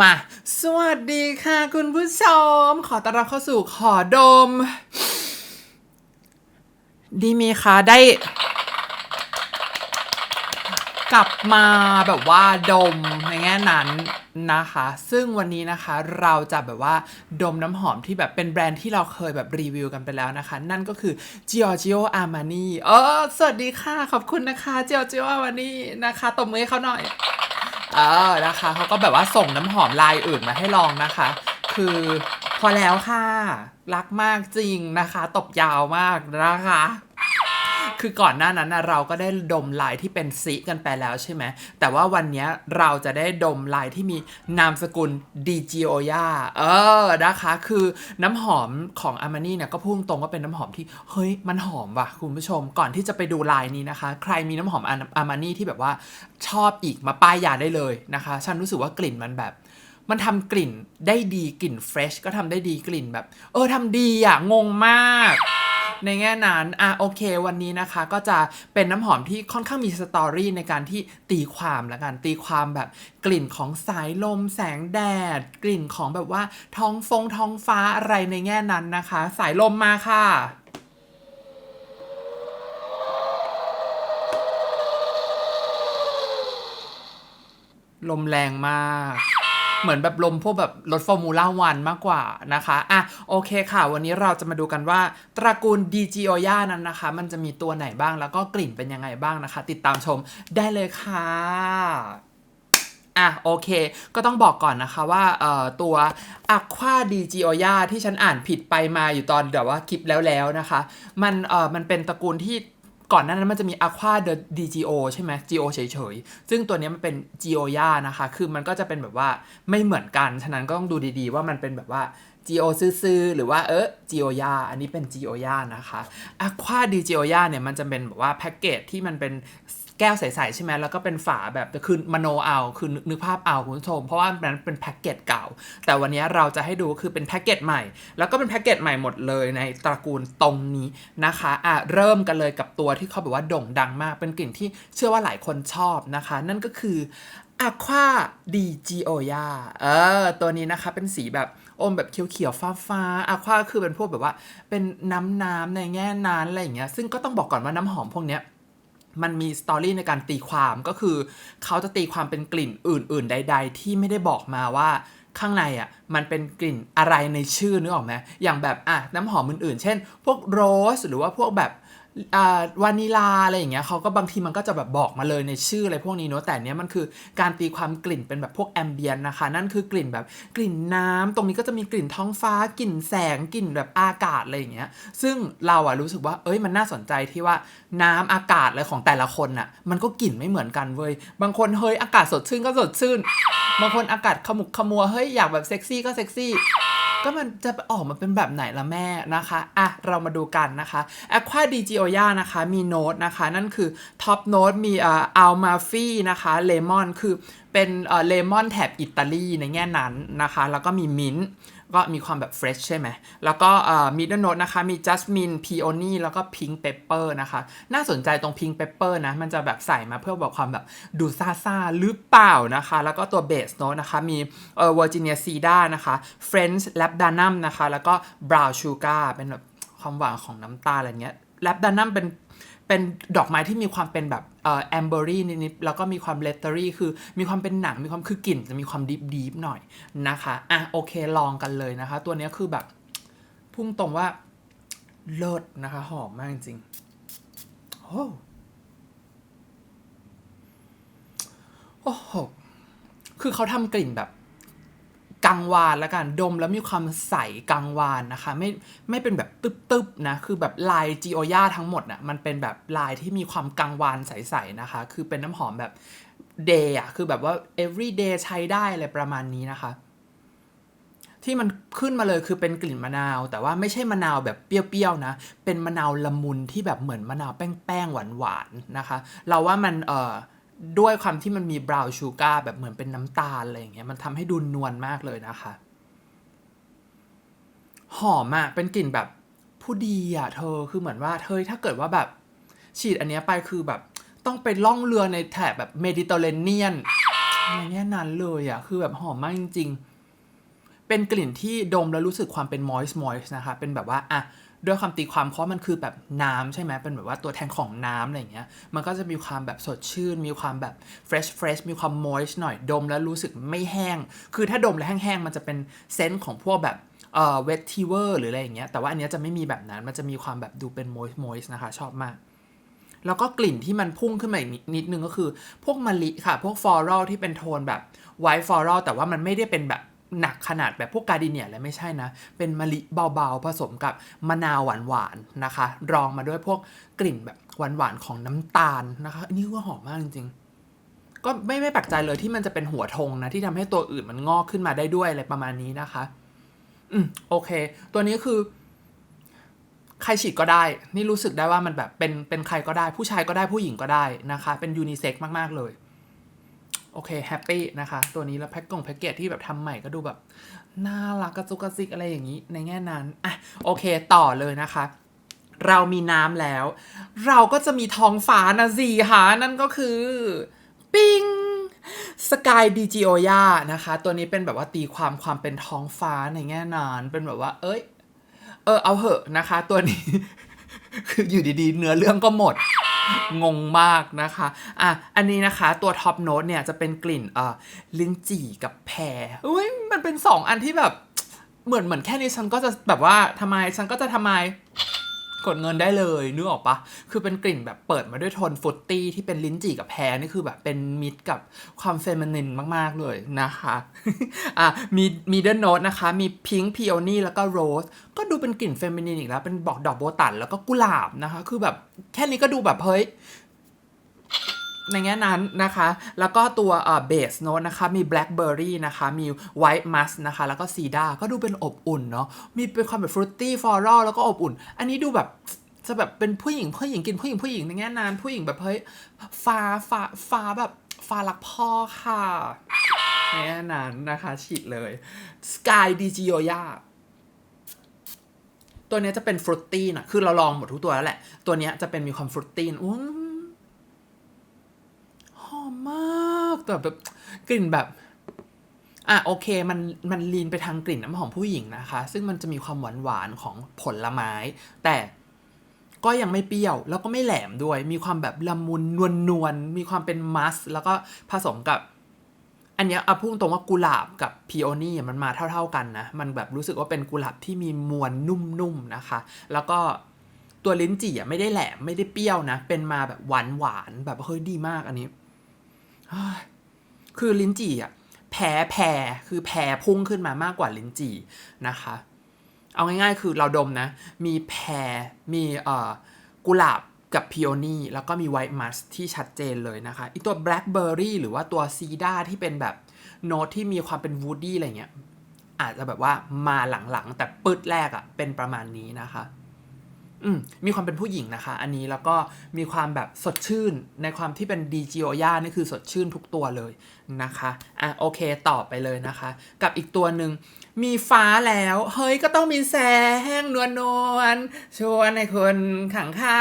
มา สวัสดีค่ะ คุณผู้ชม ขอต้อนรับเข้าสู่ขอดม ดีมีคะได้ กลับมาแบบว่าดมในแง่นั้นนะคะ ซึ่งวันนี้นะคะเราจะแบบว่าดมน้ำหอมที่แบบเป็นแบรนด์ที่เราเคยแบบรีวิวกันไปแล้วนะคะ นั่นก็คือ Giorgio Armani เออสวัสดีค่ะ ขอบคุณนะคะ Giorgio Armani นะคะตบมือให้เขาหน่อย เออนะคะเขาก็แบบว่าส่งน้ำหอมลายอื่นมาให้ลองนะคะ คือพอแล้วค่ะ รักมากจริงนะคะ ตบยาวมากนะคะ คือก่อนหน้านั้นนะเราก็ได้ดมลายที่เป็นซิกันไปแล้วใช่ไหม แต่ว่าวันนี้เราจะได้ดมลายที่มีนามสกุลดีจิโอยาเออนะคะ คือน้ำหอมของอามานี่เนี่ยก็พุ่งตรงว่าเป็นน้ำหอมที่ เฮ้ย มันหอมว่ะคุณผู้ชม ก่อนที่จะไปดูลายนี้นะคะ ใครมีน้ำหอมอามานี่ที่แบบว่าชอบอีกมาป้ายยาได้เลยนะคะ ฉันรู้สึกว่ากลิ่นมันแบบมันทำกลิ่นได้ดีกลิ่นเฟรชก็ทำได้ดีกลิ่นแบบ เออทำดีอะงงมาก ในแง่นั้นอะโอเค วันนี้นะคะก็จะเป็นน้ำหอมที่ค่อนข้างมีสตอรี่ในการที่ตีความละกันตีความแบบกลิ่นของสายลม แสงแดด กลิ่นของแบบว่าท้องฟงท้องฟ้าอะไรในแง่นั้นนะคะ สายลมมาค่ะลมแรงมาก เหมือนแบบลมพวกแบบรถฟอร์มูล่าวันมากกว่านะคะอะโอเคค่ะ วันนี้เราจะมาดูกันว่าตระกูลดีจิโอย่านั้นนะคะ มันจะมีตัวไหนบ้างแล้วก็กลิ่นเป็นยังไงบ้างนะคะ ติดตามชมได้เลยค่ะอะโอเค ก็ต้องบอกก่อนนะคะว่าเอ่อตัว Aqua d i g i o y a ที่ฉันอ่านผิดไปมาอยู่ตอนแบบว่าคลิปแล้วแล้วๆนะคะ มันเออมันเป็นตระกูลที่ ก่อนหน้านั้นมันจะมี Aqua de DGO ใช่ไหม GO เฉยๆ ซึ่งตัวนี้มันเป็น GO ย่านะคะ คือมันก็จะเป็นแบบว่าไม่เหมือนกัน ฉะนั้นก็ต้องดูดีๆ ว่ามันเป็นแบบว่า GO ซื่อๆ หรือว่าเออ GO ย่าอันนี้เป็น GO ย่านะคะ Aqua DGO ย่าเนี่ยมันจะเป็นแบบว่าแพ็กเกจที่มันเป็น แก้วใสๆใช่ไหมแล้วก็เป็นฝาแบบคือมโนเอาคือนึกภาพเอาคุณผู้ชมเพราะว่านั้นเป็นแพ็กเกจเก่า แต่วันนี้เราจะให้ดูคือเป็นแพ็กเกจใหม่ แล้วก็เป็นแพ็กเกจใหม่หมดเลยในตระกูลตรงนี้นะคะอะเริ่มกันเลยกับตัวที่เขาแบบว่าโด่งดังมาก เป็นกลิ่นที่เชื่อว่าหลายคนชอบนะคะ นั่นก็คือ Aqua di Gioia เออ ตัวนี้นะคะเป็นสีแบบอมแบบเขียวๆฟ้าๆ Aqua คือเป็นพวกแบบว่า เป็นน้ำๆในแง่นั้นอะไรอย่างเงี้ย ซึ่งก็ต้องบอกก่อนว่าน้ำหอมพวกเนี้ย มันมีสตอรี่ในการตีความก็คือ เขาจะตีความเป็นกลิ่นอื่น ๆ ใด ๆ ที่ไม่ได้บอกมาว่าข้างในอะมันเป็นกลิ่นอะไรในชื่อนึกออกไหมอย่างแบบอะน้ำหอมอื่นๆ เช่น พวกโรสหรือว่าพวกแบบ วานิลาอะไรอย่างเงี้ยเขาก็บางทีมันก็จะแบบบอกมาเลยในชื่ออะไรพวกนี้เนอะแต่เนี้ยมันคือการตีความกลิ่นเป็นแบบพวกแอมเบียนนะคะ นั่นคือกลิ่นแบบกลิ่นน้ำตรงนี้ก็จะมีกลิ่นท้องฟ้ากลิ่นแสงกลิ่นแบบอากาศอะไรอย่างเงี้ยซึ่งเราอะรู้สึกว่าเอ้ยมันน่าสนใจที่ว่าน้ำอากาศอะไรของแต่ละคนน่ะมันก็กลิ่นไม่เหมือนกันเว้ยบางคนเฮ้ยอากาศสดชื่นก็สดชื่น บางคนอากาศขมุกขมัวเฮ้ยอยากแบบเซ็กซี่ก็เซ็กซี่ ก็มันจะออกมาเป็นแบบไหนละแม่นะคะอะเรามาดูกันนะคะ Aqua di Gioia นะคะมีโน้ตนะคะ นั่นคือท็อปโน้ตมีอ่าอัลมาฟีนะคะเลมอนคือเป็นอ่อเลมอนแถบอิตาลีในแง่นั้นนะคะ แล้วก็มีมิ้นท์ ก็มีความแบบเฟรชใช่ไหม แล้วก็มิดเดิลโน้ตนะคะ มีจัสมินพีโอนี่แล้วก็พิง k ์เปเปอร์นะคะ น่าสนใจตรงพิง k ์เปเปอร์นะ มันจะแบบใส่มาเพื่อแบบความแบบดูซาซาหรือเปล่านะคะ แล้วก็ตัวเบสโน้ตนะคะ มีเอ่อเวอร์จิเนียซีดานะคะเฟรนช์แลปดานัมนะคะ แล้วก็บราวน์ชูการ์เป็นแบบความหวานของน้ำตาลอะไรเงี้ยแลปดานัมเป็น เป็นดอกไม้ที่มีความเป็นแบบเอ่อแอมเบอรี่นิดๆแล้วก็มีความเลตเตอรี่คือมีความเป็นหนังมีความคือกลิ่นจะมีความดิฟดีฟหน่อยนะคะอะโอเคลองกันเลยนะคะ ตัวนี้คือแบบพุ่งตรงว่าเลิศนะคะ หอมมากจริงโอ้โอ้โหคือเขาทำกลิ่นแบบ กังวานแล้วกันดมแล้วมีความใสกังวานนะคะ ไม่ไม่เป็นแบบตึบๆนะคือแบบลายจีโอย่าทั้งหมดน่ะมันเป็นแบบลายที่มีความกังวานใสๆนะคะ คือเป็นน้ำหอมแบบ day อะคือแบบว่า every day ใช้ได้อะไรประมาณนี้นะคะ ที่มันขึ้นมาเลยคือเป็นกลิ่นมะนาว แต่ว่าไม่ใช่มะนาวแบบเปรี้ยวๆนะ เป็นมะนาวละมุนที่แบบเหมือนมะนาวแป้งๆหวานๆนะคะ เราว่ามันเอ่อ ด้วยความที่มันมีบราวน์ชูการ์แบบเหมือนเป็นน้ำตาลอะไรอย่างเงี้ยมันทำให้ดูนวลมากเลยนะคะ หอมอะเป็นกลิ่นแบบผู้ดีอะเธอคือเหมือนว่าเธอถ้าเกิดว่าแบบ ฉีดอันเนี้ยไปคือแบบต้องไปล่องเรือในแถบแบบเมดิเตอร์เรเนียนในแง่นั้นเลยอะคือแบบหอมมากจริงๆ เป็นกลิ่นที่ดมแล้วรู้สึกความเป็น moist moist นะคะ เป็นแบบว่าอะด้วยความตีความเพราะมันคือแบบน้ำใช่ไหมเป็นแบบว่าตัวแทนของน้ำอะไรอย่างเงี้ย มันก็จะมีความแบบสดชื่น มีความแบบ fresh fresh มีความ moist หน่อยดมแล้วรู้สึกไม่แห้ง คือถ้าดมแล้วแห้งๆ มันจะเป็นเซนส์ของพวกแบบเอ่อ vetiver หรืออะไรอย่างเงี้ย แต่ว่าอันเนี้ยจะไม่มีแบบนั้น มันจะมีความแบบดูเป็น moist moist นะคะ ชอบมาก แล้วก็กลิ่นที่มันพุ่งขึ้นมาอีกนิดนิดนึงก็คือ พวกมะลิค่ะ พวกฟลอรัลที่เป็นโทนแบบไวท์ฟลอรัลแต่ว่ามันไม่ได้เป็นแบบ หนักขนาดแบบพวกกาดิเนียอะไรไม่ใช่นะ เป็นมะลิเบาๆ ผสมกับมะนาวหวานๆนะคะ รองมาด้วยพวกกลิ่นแบบหวานๆของน้ำตาลนะคะอันนี้ก็หอมมากจริงๆ ก็ไม่ไม่แปลกใจเลยที่มันจะเป็นหัวธงนะที่ทำให้ตัวอื่นมันงอกขึ้นมาได้ด้วยอะไรประมาณนี้นะคะ อืมโอเค ตัวนี้คือ ใครฉีดก็ได้ นี่รู้สึกได้ว่ามันแบบเป็นเป็นใครก็ได้ ผู้ชายก็ได้ผู้หญิงก็ได้นะคะ เป็นยูนิเซ็กมากๆเลย โอเคแฮปปี้นะคะ ตัวนี้แล้วแพ็กกงแพ็กเกจที่แบบทำใหม่ก็ดูแบบ น่ารักกระจุกกระซิกอะไรอย่างนี้ในแง่นั้น อะ โอเคต่อเลยนะคะ เรามีน้ำแล้ว เราก็จะมีท้องฟ้านะสิคะนั่นก็คือ ปิงสกายดิจิโอยานะคะ ตัวนี้เป็นแบบว่าตีความความเป็นท้องฟ้าในแง่นั้นเป็นแบบว่า เอ้ย เออเอาเหอะนะคะ ตัวนี้ คืออยู่ดีๆ เนื้อเรื่องก็หมด งงมากนะคะ อะ อันนี้นะคะตัวท็อปโน้ตเนี่ยจะเป็นกลิ่นเอ่อลิ้นจี่กับแพรอุ้ยมันเป็นสองอันที่แบบ เหมือนเหมือนแค่นี้ฉันก็จะแบบว่าทำไมฉันก็จะทำไม กดเงินได้เลยนึกออกปะคือเป็นกลิ่นแบบเปิดมาด้วยโทนฟุตตี้ที่เป็นลิ้นจี่กับแพรนี่คือแบบเป็นมิดกับความเฟมินินมากๆเลยนะคะอะมีมีเดิลโนตนะคะ มีพิงค์พีโอนี่แล้วก็โรสก็ดูเป็นกลิ่นเฟมินินอีกแล้ว เป็นบอกดอกโบตันแล้วก็กุหลาบนะคะ คือแบบแค่นี้ก็ดูแบบเฮ้ย ในแง่นั้นนะคะ แล้วก็ตัวเบสโน t นะคะ มี blackberry นะคะ มี white musk นะคะ แล้วก็ซีดาก็ดูเป็นอบอุ่นเนาะ มีเป็นความแบบ fruity floral แล้วก็อบอุ่น อันนี้ดูแบบจะแบบเป็นผู้หญิงผู้หญิงกินผู้หญิงผู้หญิงในแง่นั้นผู้หญิงแบบเฮ้ยฟ้าฟ้าฟ้าแบบฟ้ารักพ่อค่ะในแง่นั้นนะคะฉีดเลย sky d i g i o y a ตัวเนี้ยจะเป็นฟรุตตี้นะคือเราลองหมดทุกตัวแล้วแหละ ตัวเนี้ยจะเป็นมีความฟรุตตี้อุ้ม อมมากแต่แบบกลิ่นแบบอะโอเคมันมันลีนไปทางกลิ่นน้ำหอมผู้หญิงนะคะ ซึ่งมันจะมีความหวานหวานของผลไม้ แต่ก็ยังไม่เปรี้ยว แล้วก็ไม่แหลมด้วย มีความแบบละมุนนวลนวลมีความเป็นมัสแล้วก็ผสมกับ อันเนี้ยเอาพูดตรงว่ากุหลาบกับพีโอนี่มันมาเท่า ๆกันนะ มันแบบรู้สึกว่าเป็นกุหลาบที่มีมวลนุ่มๆนะคะ แล้วก็ตัวลิ้นจี่อะไม่ได้แหลมไม่ได้เปรี้ยวนะ เป็นมาแบบหวานๆแบบเฮ้ยดีมากอันนี้ คือลิ้นจี่อะแพ้แพ้คือแพ้พุ่งขึ้นมามากกว่าลิ้นจี่นะคะ เอาง่ายๆ คือเราดมนะ มีแพรมีเอ่อกุหลาบกับพิโอนี่แล้วก็มีไวท์มัสที่ชัดเจนเลยนะคะอีตัวแบล็คเบอร์รี่หรือว่าตัวซีดาที่เป็นแบบโน้ตที่มีความเป็นวูดดี้อะไรเงี้ยอาจจะแบบว่ามาหลังๆ แต่ปืดแรกอะ่ะเป็นประมาณนี้นะคะ อืมมีความเป็นผู้หญิงนะคะ อันนี้แล้วก็มีความแบบสดชื่นในความที่เป็นดีจิโอย่านี่คือสดชื่นทุกตัวเลยนะคะอะโอเคต่อไปเลยนะคะ กับอีกตัวหนึ่งมีฟ้าแล้ว เฮ้ยก็ต้องมีแสงนวลนวลชวนให้คนขังใคร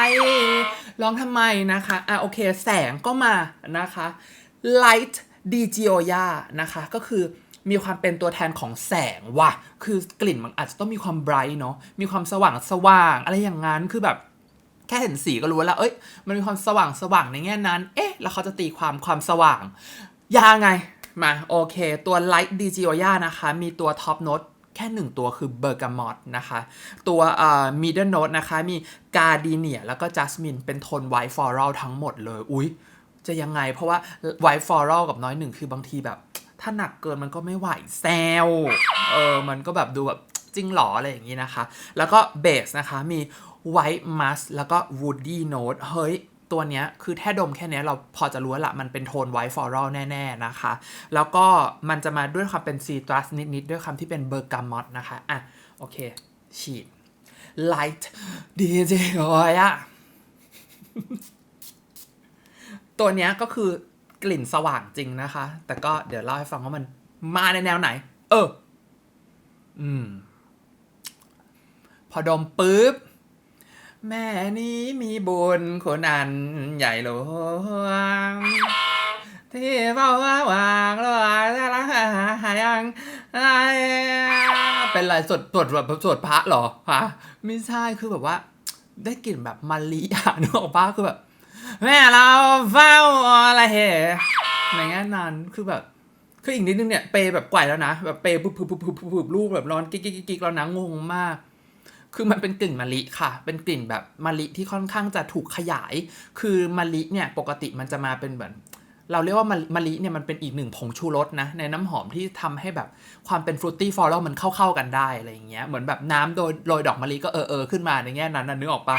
ลองทำไมนะคะอะโอเคแสงก็มานะคะ light d i g i o y a นะคะก็คือ มีความเป็นตัวแทนของแสงว่ะ คือกลิ่นมันอาจจะต้องมีความไบรท์เนาะ มีความสว่างสว่างอะไรอย่างนั้น คือแบบแค่เห็นสีก็รู้แล้ว เอ้ย มันมีความสว่างสว่างในแง่นั้น เอ๊ะ แล้วเขาจะตีความความสว่างยังไง มา โอเค ตัว Light d i g i o y a นะคะ มีตัว Top Note แค่หนึ่งตัวคือเบอร์กามอตนะคะ ตัวเอ่อ Middle Note นะคะ มีกาดีเนียแล้วก็จัสมินเป็นโทนไวท์ฟลอรัลทั้งหมดเลย อุ๊ย จะยังไง เพราะว่าไวท์ฟลอรัลกับน้อยหนึ่งคือบางทีแบบ ถ้าหนักเกินมันก็ไม่ไหวแซวเออมันก็แบบดูแบบจริงหรออะไรอย่างนี้นะคะ แล้วก็เบสนะคะมี White Musk แล้วก็ Woody Note เฮ้ยตัวเนี้ยคือแค่ดมแค่เนี้ยเราพอจะรู้ละมันเป็นโทน White Floral แน่ ๆ นะคะ แล้วก็มันจะมาด้วยความเป็นซีตรัสนิด ๆ ด้วยคำที่เป็นเบอร์กามอตนะคะ อะ โอเค ฉีด Light DJ โอ้ยอะตัวเนี้ยก็คือ กลิ่นสว่างจริงนะคะ แต่ก็เดี๋ยวเล่าให้ฟังว่ามันมาในแนวไหน เออ อืม พอดมปุ๊บ แม่นี้มีบุญคนอันใหญ่หลวงที่เฝ้าว่าวางระหว่ารักหายังเป็นไรสวดสวดแบบสวดพระหรอฮะไม่ใช่คือแบบว่า ได้กลิ่นแบบมะลิอะนึกออกปะคือแบบ แม่เราเฝ้าอะไรเหในแง่นั้นคือแบบคืออีกนิดนึงเนี่ยเปย์แบบไกวแล้วนะแบบเปย์ปุ๊บปุ๊บปุ๊บปุ๊บปุ๊บลูกแบบร้อนกิ๊กกิ๊กกิ๊กแล้วนะงงมาก คือมันเป็นกลิ่นมะลิค่ะ เป็นกลิ่นแบบมะลิที่ค่อนข้างจะถูกขยาย คือมะลิเนี่ยปกติมันจะมาเป็นแบบ เราเรียกว่ามะลิมะลิเนี่ยมันเป็นอีกหนึ่งผงชูรสนะ ในน้ำหอมที่ทำให้แบบความเป็นฟรุตตี้ฟลอรัลมันเข้าๆกันได้อะไรอย่างเงี้ยเหมือนแบบน้ำโดยโรยดอกมะลิก็เออเออขึ้นมาในแง่นั้นนะนึกออกปะ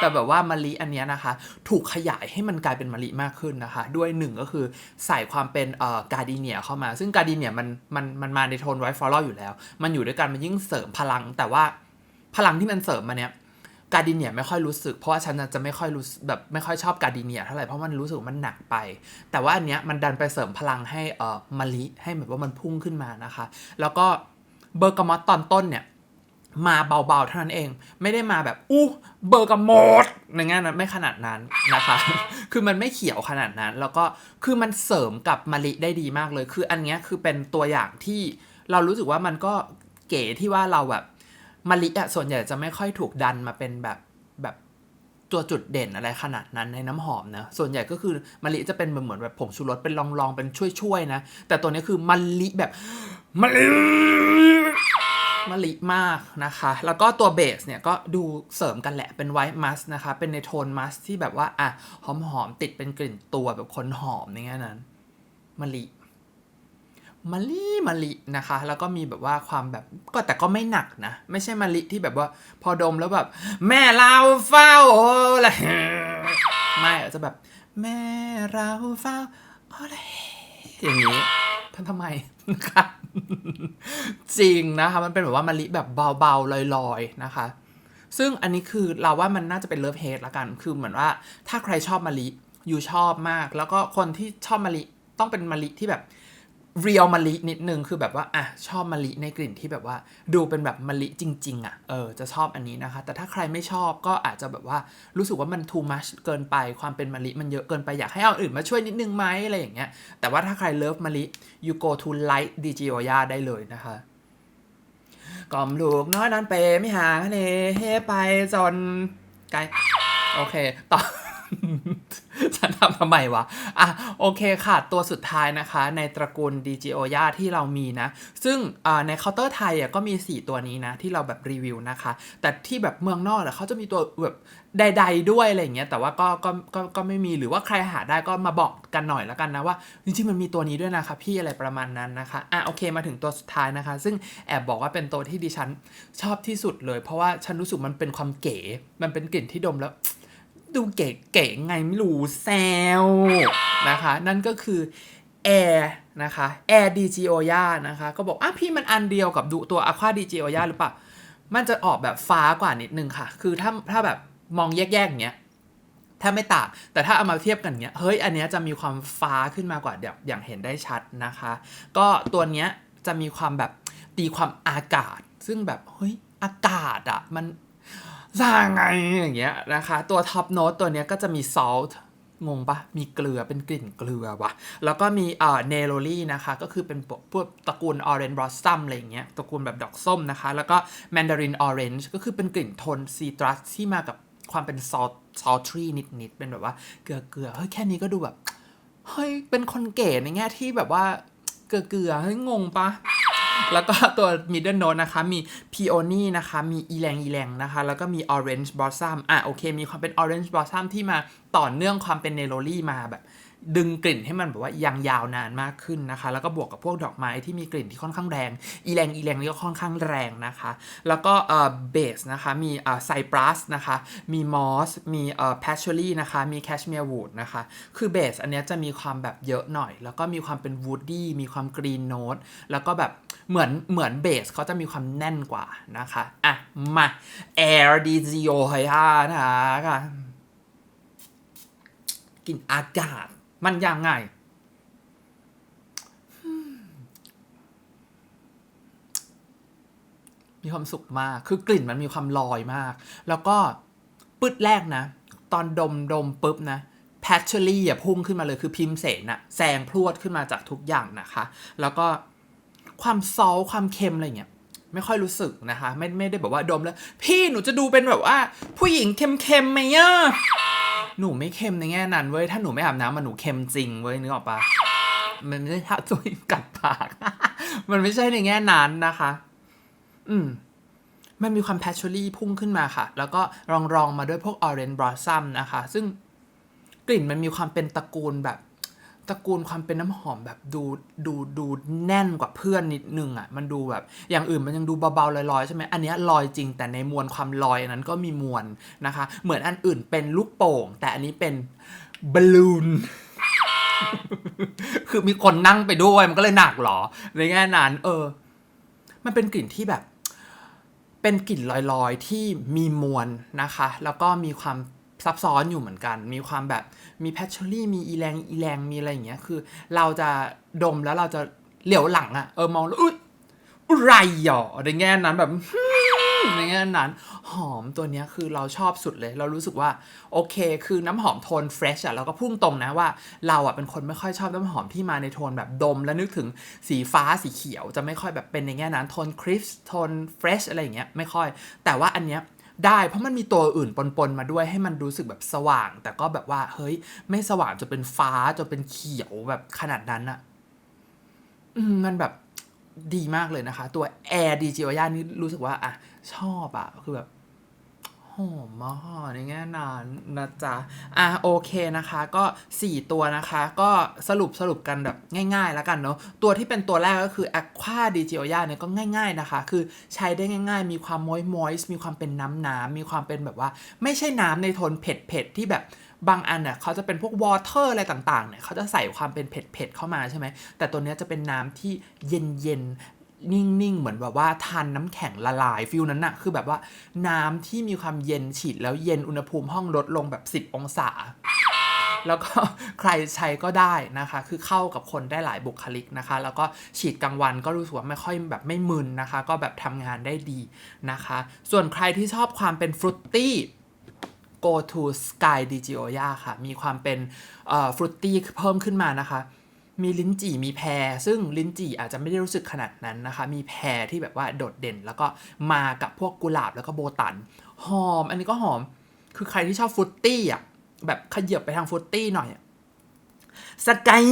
แต่แบบว่ามะลิอันเนี้ยนะคะ ถูกขยายให้มันกลายเป็นมะลิมากขึ้นนะคะ ด้วยหนึ่งก็คือใส่ความเป็นเอ่อการดีเนียเข้ามา ซึ่งการดีเนียมันมันมันมาในโทนไวท์ฟลอรัลอยู่แล้ว มันอยู่ด้วยกันมันยิ่งเสริมพลังแต่ว่าพลังที่มันเสริมมาเนี้ย การดีเนียไม่ค่อยรู้สึก เพราะว่าฉันจะไม่ค่อยรู้แบบไม่ค่อยชอบการดีเนียเท่าไหร่เพราะมันรู้สึกมันหนักไป แต่ว่าอันเนี้ยมันดันไปเสริมพลังให้เอ่อมะลิให้แบบว่ามันพุ่งขึ้นมานะคะ แล้วก็เบอร์กามอตตอนต้นเนี่ยมาเบาๆเท่านั้นเอง ไม่ได้มาแบบอู้เบอร์กามอตในงั้นไม่ขนาดนั้นนะคะ คือมันไม่เขียวขนาดนั้น แล้วก็คือมันเสริมกับมะลิได้ดีมากเลย คืออันเนี้ยคือเป็นตัวอย่างที่เรารู้สึกว่ามันก็เก๋ที่ว่าเราแบบ มะลิอะส่วนใหญ่จะไม่ค่อยถูกดันมาเป็นแบบแบบตัวจุดเด่นอะไรขนาดนั้นในน้ำหอมนะ ส่วนใหญ่ก็คือมะลิจะเป็นเหมือนแบบผงชูรสเป็นลองๆ เป็นช่วยๆนะ แต่ตัวนี้คือมะลิแบบมะลิมะลิมากนะคะ แล้วก็ตัวเบสเนี่ยก็ดูเสริมกันแหละเป็นไวท์มัสนะคะ เป็นในโทนมัสที่แบบว่าอะหอมหอมๆติดเป็นกลิ่นตัวแบบคนหอมในแง่นั้นมะลิ มะลิมะลินะคะ แล้วก็มีแบบว่าความแบบก็แต่ก็ไม่หนักนะ ไม่ใช่มะลิที่แบบว่าพอดมแล้วแบบ แม่เราเฝ้าอะไรไม่อาจจะแบบ แม่เราเฝ้าอะไรอย่างนี้ท่านทำไมนะคะจริงนะคะมันเป็นแบบว่ามะลิแบบเบาๆลอยๆนะคะ ซึ่งอันนี้คือเราว่ามันน่าจะเป็นเลิฟเฮดละกัน คือเหมือนว่าถ้าใครชอบมะลิอยู่ชอบมาก แล้วก็คนที่ชอบมะลิต้องเป็นมะลิที่แบบ เรียลมะลินิดนึงคือแบบว่าอะชอบมะลิในกลิ่นที่แบบว่า ดูเป็นแบบมะลิจริง ๆอะเออจะชอบอันนี้นะคะ แต่ถ้าใครไม่ชอบก็อาจจะแบบว่ารู้สึกว่ามัน too much เกินไปความเป็นมะลิมันเยอะเกินไปอยากให้เอาอื่นมาช่วยนิดนึงไหมอะไรอย่างเงี้ยแต่ว่าถ้าใครเลิฟมะลิ you go to light d g o y a ได้เลยนะคะกล่อมลูกน้อยนั้นเปไม่หาเนเฮไปจนไกลโอเคต่อ ฉันทำทำไมวะ อะ โอเคค่ะ ตัวสุดท้ายนะคะ ในตระกูล d g o y a ที่เรามีนะ ซึ่งในเคาน์เตอร์ไทยอะก็มี 4 ตัวนี้นะ ที่เราแบบรีวิวนะคะ แต่ที่แบบเมืองนอกอะเขาจะมีตัวแบบใดๆด้วยอะไรอย่างเงี้ย แต่ว่าก็ก็ก็ก็ไม่มีหรือว่าใครหาได้ก็มาบอกกันหน่อยแล้วกันนะว่า จริงๆ มันมีตัวนี้ด้วยนะคะ พี่อะไรประมาณนั้นนะคะ อะโอเคมาถึงตัวสุดท้ายนะคะ ซึ่งแอบบอกว่าเป็นตัวที่ดิฉันชอบที่สุดเลย เพราะว่าฉันรู้สึกมันเป็นความเก๋ มันเป็นกลิ่นที่ดมแล้ว ดูเก๋ๆไงไม่รู้แซวนะคะ นั่นก็คือ Air นะคะ Air d g o y a นะคะ ก็บอกอะพี่มันอันเดียวกับดูตัว Aqua d g o y a หรือเปล่า มันจะออกแบบฟ้ากว่านิดนึงค่ะ คือถ้าถ้าแบบมองแยกๆอย่างเงี้ยถ้าไม่ต่างแต่ถ้าเอามาเทียบกันเนี้ย เฮ้ย อันเนี้ยจะมีความฟ้าขึ้นมากว่าแบบอย่างเห็นได้ชัดนะคะ ก็ตัวเนี้ยจะมีความแบบตีความอากาศ ซึ่งแบบ เฮ้ย อากาศอะ มัน สร้างไงอย่างเงี้ยนะคะ ตัวท็อปโน้ตตัวเนี้ยก็จะมีซอลต์งงปะมีเกลือเป็นกลิ่นเกลือวะแล้วก็มีเอ่อเนโรลี่นะคะ ก็คือเป็นพวกตระกูลออเรนจ์บลอสซัมอะไรเงี้ย ตระกูลแบบดอกส้มนะคะ แล้วก็แมนดารินออเรนจ์ก็คือเป็นกลิ่นโทนซีตรัสที่มากับความเป็นซอลซอลทรีนิดๆ เป็นแบบว่าเกลือเกลือเฮ้ยแค่นี้ก็ดูแบบ เฮ้ย เป็นคนเก๋ในแง่ที่แบบว่าเกลือเกลือเฮ้ยงงปะ แล้วก็ตัว middle note นะคะ มี peony นะคะ มีอีแรงอีแรงนะคะ แล้วก็มี orange blossom อะโอเค มีความเป็น orange blossom ที่มาต่อเนื่องความเป็น neroli มาแบบ ดึงกลิ่นให้มันแบบว่ายังยาวนานมากขึ้นนะคะ แล้วก็บวกกับพวกดอกไม้ที่มีกลิ่นที่ค่อนข้างแรง อีแรงอีแรงนี่ก็ค่อนข้างแรงนะคะ แล้วก็เอ่อเบสนะคะ มีเอ่อไซปรัสนะคะ มีมอส มีเอ่อแพชชอรี่นะคะ มีแคชเมียร์วูดนะคะ คือเบสอันเนี้ยจะมีความแบบเยอะหน่อย แล้วก็มีความเป็นวูดดี้ มีความกรีนโน e แล้วก็แบบ เหมือนเหมือนเบสเขาจะมีความแน่นกว่านะคะ อะ มา Air d z o เฮียนะคะกลิ่นอากาศมันยังไงมีความสุขมาก คือกลิ่นมันมีความลอยมาก แล้วก็ปึ๊ดแรกนะ ตอนดมดมปุ๊บนะแพ passionately อะพุ่งขึ้นมาเลยคือพิมพ์เสนอะแซงพรวดขึ้นมาจากทุกอย่างนะคะ แล้วก็ ความซอลความเค็มอะไรเงี้ยไม่ค่อยรู้สึกนะคะ ไม่ไม่ได้แบบว่าดมแล้ว พี่หนูจะดูเป็นแบบว่า ผู้หญิงเค็มๆไหมอะหนูไม่เค็มในแง่นั้นเว้ยถ้าหนูไม่อาบน้ำมันหนูเค็มจริงเว้ยนึกออกปะมันไม่ใช่ทาตัวกัดปาก มันไม่ใช่ในแง่นั้นนะคะ อืมมันมีความ patchouli พุ่งขึ้นมาค่ะ แล้วก็รองรองมาด้วยพวก orange blossom นะคะ ซึ่งกลิ่นมันมีความเป็นตระกูลแบบ ตระกูลความเป็นน้ำหอมแบบดูดูดูแน่นกว่าเพื่อนนิดนึงอะ่ะมันดูแบบอย่างอื่นมันยังดูเบาๆลอยๆใช่ไหมอันนี้ลอยจริงแต่ในมวลความลอยนั้นก็มีมวลนะคะ เหมือนอันอื่นเป็นลูกโป่ง แต่อันนี้เป็นบอลลูนคือมีคนนั่งไปด้วยมันก็เลยหนักเหรอในแง่นั้นเออ มันเป็นกลิ่นที่แบบ เป็นกลิ่นลอยๆที่มีมวลนะคะ แล้วก็มีความ ซับซ้อนอยู่เหมือนกัน มีความแบบมีแพชชอรี่มีอีแรงอีแรงมีอะไรอย่างเงี้ย คือ เราจะดมแล้วเราจะเหลียวหลังอะเออมองแล้วอุ้ยไรหยอในแง่นั้นแบบในแง่นั้นหอมตัวเนี้ยคือเราชอบสุดเลย เรารู้สึกว่าโอเค คือน้ำหอมโทนเฟรชอะเราก็พุ่งตรงนะว่าเราอะเป็นคนไม่ค่อยชอบน้ำหอมที่มาในโทนแบบดม แล้วนึกถึงสีฟ้าสีเขียวจะไม่ค่อยแบบเป็นในแง่นั้นโทนคริสโทนเฟรชอะไรอย่างเงี้ยไม่ค่อย แต่ว่าอันเนี้ย ได้เพราะมันมีตัวอื่นปนๆมาด้วยให้มันรู้สึกแบบสว่าง แต่ก็แบบว่าเฮ้ย ไม่สว่างจนเป็นฟ้าจนเป็นเขียวแบบขนาดนั้นอะมันแบบดีมากเลยนะคะ ตัว Air d g o y a นี่รู้สึกว่า อะ ชอบอะคือแบบ หอมมากในแง่นั้นนะจ๊ะ อะโอเคนะคะ ก็ 4 ตัวนะคะ ก็สรุปสรุปกันแบบง่ายๆแล้วกันเนาะ ตัวที่เป็นตัวแรกก็คือ Aqua d i g i o y a เนี่ยก็ง่าย ๆนะคะ คือใช้ได้ง่าย ๆ มีความมอยมอยส์มีความเป็นน้ำน้ำมีความเป็นแบบว่า ไม่ใช่น้ำในโทนเผ็ดเผ็ดๆที่แบบบางอันเนี่ยเขาจะเป็นพวกวอเตอร์อะไรต่างๆเนี่ยเขาจะใส่ความเป็นเผ็ดๆเข้ามาใช่ไหมแต่ตัวนี้จะเป็นน้ำที่เย็นเย็ นิ่งๆ เหมือนแบบว่าทานน้ำแข็งละลายฟิลนั้นน่ะคือแบบว่าน้ำที่มีความเย็นฉีดแล้วเย็นอุณหภูมิห้องลดลงแบบ 10 องศา แล้วก็ใครใช้ก็ได้นะคะ คือเข้ากับคนได้หลายบุคลิกนะคะ แล้วก็ฉีดกลางวันก็รู้สึกว่าไม่ค่อยแบบไม่มึนนะคะ ก็แบบทำงานได้ดีนะคะ ส่วนใครที่ชอบความเป็นฟรุตตี้ go to sky d g o y a ค่ะ มีความเป็นฟรุตตี้เพิ่มขึ้นมานะคะ มีลิ้นจี่มีแพร ซึ่งลิ้นจี่อาจจะไม่ได้รู้สึกขนาดนั้นนะคะ มีแพรที่แบบว่าโดดเด่น แล้วก็มากับพวกกุหลาบแล้วก็โบตัน หอม อันนี้ก็หอม คือใครที่ชอบฟุตตี้อะ แบบขยับไปทางฟุตตี้หน่อยสกาย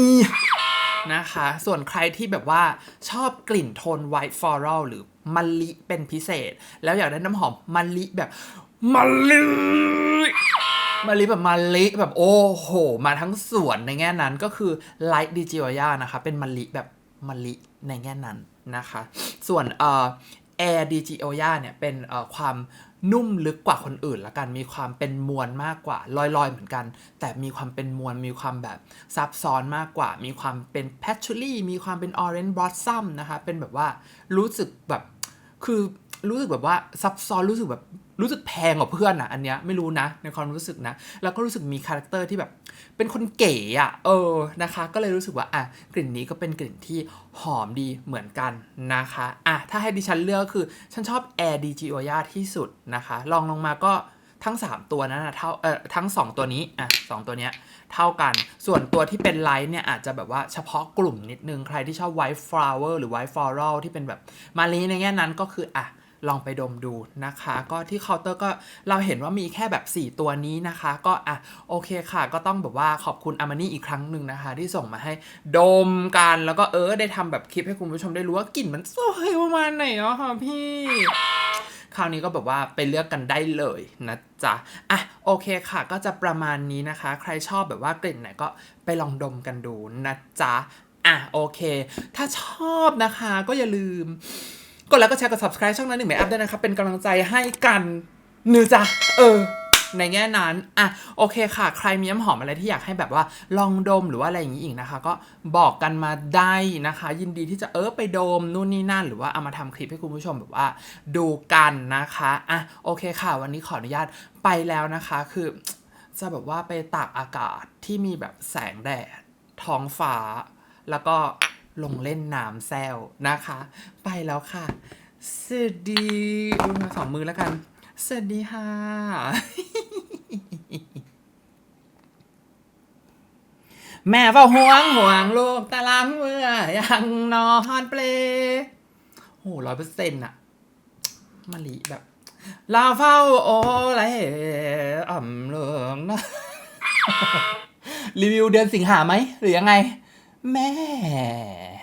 นะคะ ส่วนใครที่แบบว่าชอบกลิ่นโทนไวท์ฟลอรัลหรือมะลิเป็นพิเศษ แล้วอยากได้น้ำหอมมะลิแบบมะลิ มะลิแบบมะลิแบบโอ้โห มาทั้งสวนในแง่นั้นก็คือไลท์ดิจิโอยานะคะ เป็นมะลิแบบมะลิในแง่นั้นนะคะ ส่วนเอ่อแอร์ดิจิโอยาเนี่ยเป็นเอ่อความนุ่มลึกกว่าคนอื่นละกันมีความเป็นมวลมากกว่าลอยๆ เหมือนกัน แต่มีความเป็นมวลมีความแบบซับซ้อนมากกว่า มีความเป็นแพชชูรี่มีความเป็นออเรนจ์บลอสซัมนะคะ เป็นแบบว่ารู้สึกแบบคือรู้สึกแบบว่าซับซ้อนรู้สึกแบบ รู้สึกแพงกว่าเพื่อนอะอันเนี้ยไม่รู้นะ ในความรู้สึกนะ แล้วก็รู้สึกมีคาแรคเตอร์ที่แบบ เป็นคนเก๋อะเออนะคะ ก็เลยรู้สึกว่าอะกลิ่นนี้ก็เป็นกลิ่นที่หอมดีเหมือนกันนะคะอะถ้าให้ดิฉันเลือกก็คือ ฉันชอบ Air d g o y a ที่สุดนะคะลองลงมาก็ทั้ง 3 ตัวนั้นนะเท่าเออทั้ง 2 ตัวนี้อะสองตัวเนี้ยเท่ากัน ส่วนตัวที่เป็นไลท์เนี่ยอาจจะแบบว่าเฉพาะกลุ่มนิดนึง ใครที่ชอบ white flower หรือ white floral ที่เป็นแบบมาลีในแง่นั้นก็คืออะ ลองไปดมดูนะคะ ก็ที่เคาน์เตอร์ก็เราเห็นว่ามีแค่แบบ 4 ตัวนี้นะคะ ก็อะโอเคค่ะ ก็ต้องแบบว่าขอบคุณอามานี่อีกครั้งหนึ่งนะคะ ที่ส่งมาให้ดมกันแล้วก็เออได้ทำแบบคลิปให้คุณผู้ชมได้รู้ว่ากลิ่นมันสวยประมาณไหนเนาะค่ะพี่คราวนี้ก็แบบว่าไปเลือกกันได้เลยนะจ๊ะ อะโอเคค่ะ ก็จะประมาณนี้นะคะ ใครชอบแบบว่ากลิ่นไหนก็ไปลองดมกันดูนะจ๊ะ อะโอเค ถ้าชอบนะคะก็อย่าลืม กดไลค์กดแชร์กด subscribe ช่องนั้นหนึ่งไม่อัพด้วยนะครับ เป็นกำลังใจให้กันนือจ้ะเออ ในแง่นั้น อะ โอเคค่ะ ใครมีน้ำหอมอะไรที่อยากให้แบบว่าลองดมหรือว่าอะไรอย่างนี้อีกนะคะ ก็บอกกันมาได้นะคะ ยินดีที่จะเออไปดมนู่นนี่นั่น หรือว่าเอามาทำคลิปให้คุณผู้ชมแบบว่า ดูกันนะคะ อะ โอเคค่ะ วันนี้ขออนุญาตไปแล้วนะคะ คือ จะแบบว่าไปตากอากาศที่มีแบบแสงแดดท้องฟ้า แล้วก็ ลงเล่นน้ำแซวนะคะ ไปแล้วค่ะ สวัสดีอุ้ยมาสองมือแล้วกัน สวัสดีค่ะ แม่เฝ้าห่วงห่วงลูกตาลังเมื่อยังนอนเปลโอ้ร้อยเปอร์เซ็นต์อะมาลีแบบลาเฝ้าโอไรอ่ำเลืองนะรีวิวเดือนสิงหาไหม หรือยังไง แม่